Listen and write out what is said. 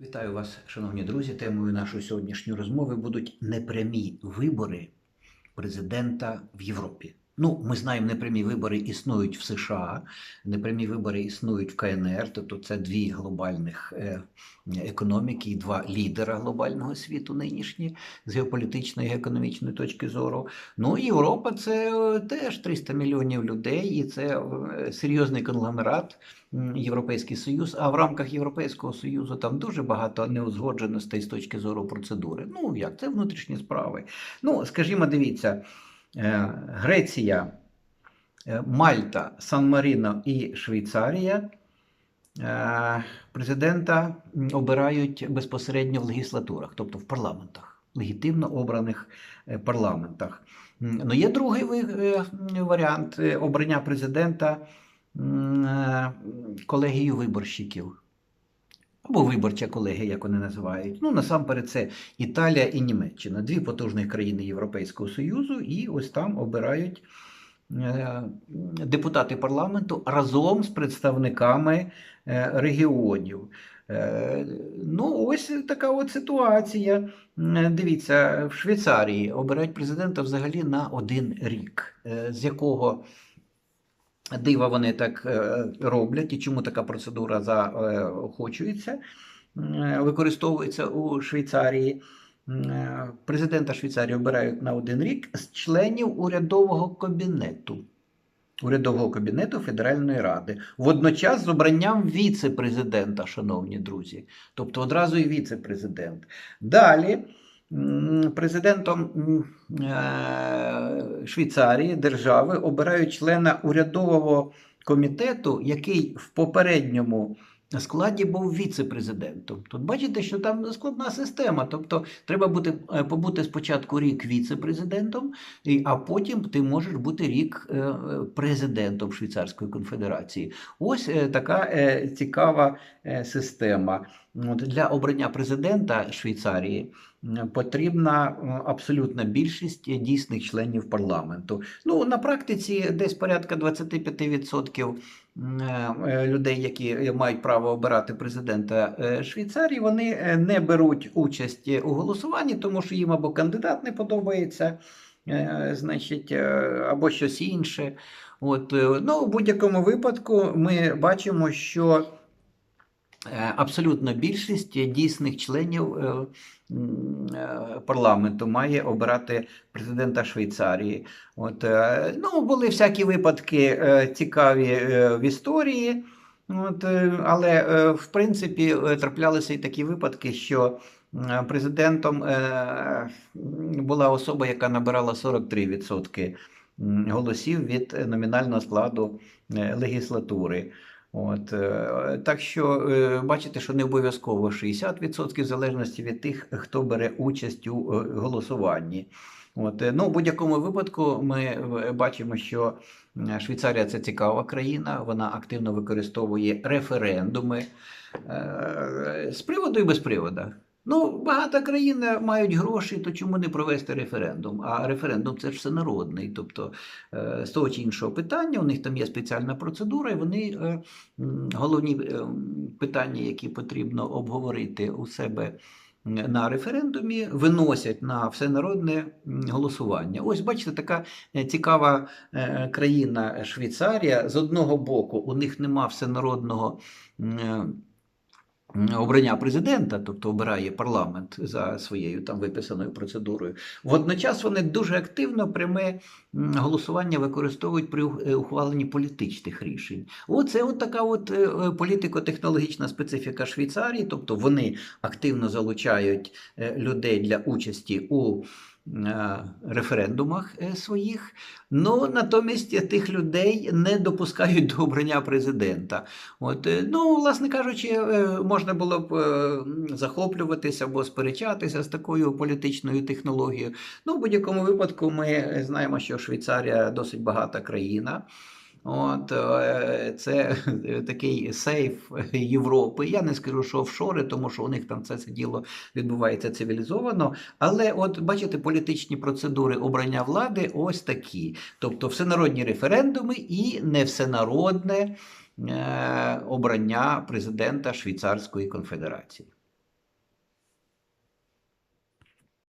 Вітаю вас, шановні друзі. Темою нашої сьогоднішньої розмови будуть непрямі вибори президента в Європі. Ну, ми знаємо, непрямі вибори існують в США, непрямі вибори існують в КНР, тобто це дві глобальних е, економіки два лідера глобального світу нинішні з геополітичної і економічної точки зору. Ну Європа це е, теж 300 мільйонів людей, і це е, серйозний конгломерат. Європейський Союз, а в рамках Європейського Союзу там дуже багато неузгодженостей з точки зору процедури. Ну як це внутрішні справи? Ну, скажімо, дивіться, Греція, е, Мальта, Сан-Маріно і Швейцарія. е, Президента обирають безпосередньо в легіслатурах, тобто в парламентах, легітимно обраних е, парламентах. Ну, є другий е, варіант е, обрання президента е, колегією виборщиків. Або виборча колегія, як вони називають. Ну, насамперед, це Італія і Німеччина, дві потужні країни Європейського Союзу, і ось там обирають е, депутати парламенту разом з представниками е, регіонів. Е, Ну, ось така от ситуація. Дивіться, в Швейцарії обирають президента взагалі на один рік, з якого дива вони так е, роблять, і чому така процедура заохочується, використовується у Швейцарії. Е, Президента Швейцарії обирають на один рік з членів урядового кабінету. Урядового кабінету Федеральної Ради, водночас з обранням віце-президента, шановні друзі. Тобто одразу і віце-президент. Далі президентом е, Швейцарії держави обирають члена урядового комітету, який в попередньому складі був віце-президентом. Тут бачите, що там складна система. Тобто треба бути, е, побути спочатку рік віце-президентом, а потім ти можеш бути рік е, президентом Швейцарської конфедерації. Ось е, така цікава система. Для обрання президента Швейцарії потрібна абсолютна більшість дійсних членів парламенту. Ну, на практиці десь порядка 25% м, е, людей, які мають право обирати президента е, Швейцарії, вони е, не беруть участь у голосуванні, тому що їм або кандидат не подобається, е, значить, е, або щось інше. От, е, ну, у будь-якому випадку ми бачимо, що е, абсолютна більшість дійсних членів е, е, парламенту має обирати президента Швейцарії. От, е, ну, були всякі випадки е, цікаві е, в історії. От, е, але е, в принципі е, траплялися і такі випадки, що е, президентом е, була особа, яка набирала 43% голосів від е, номінального складу е, легіслатури. От, е, так що е, бачите, що не обов'язково 60% в залежності від тих, хто бере участь у е, голосуванні. От, ну, в будь-якому випадку ми бачимо, що Швейцарія це цікава країна, вона активно використовує референдуми з приводу і без приводу. Ну, багато країн мають гроші, то чому не провести референдум? А референдум це ж всенародний. Тобто е, з того чи іншого питання, у них там є спеціальна процедура, і вони е, головні е, питання, які потрібно обговорити у себе на референдумі, виносять на всенародне голосування. Ось бачите, така е, цікава е, країна Швейцарія. З одного боку, у них нема всенародного. Обрання президента, тобто обирає парламент за своєю там виписаною процедурою. Водночас вони дуже активно пряме голосування використовують при е, ухваленні політичних рішень. Оце от така от е, е, політико-технологічна специфіка Швейцарії, тобто вони активно залучають людей для участі у референдумах е, своїх, ну натомість тих людей не допускають до обрання президента. От, е, ну, власне кажучи, е, можна було б е, захоплюватися або сперечатися з такою політичною технологією. Ну, в будь-якому випадку, ми знаємо, що Швейцарія досить багата країна. От, е, це е, такий сейф Європи. Я не скажу, що офшори, тому що у них там це все діло відбувається цивілізовано. Але от бачите, політичні процедури обрання влади ось такі. Тобто всенародні референдуми і не всенародне е, обрання президента Швейцарської конфедерації.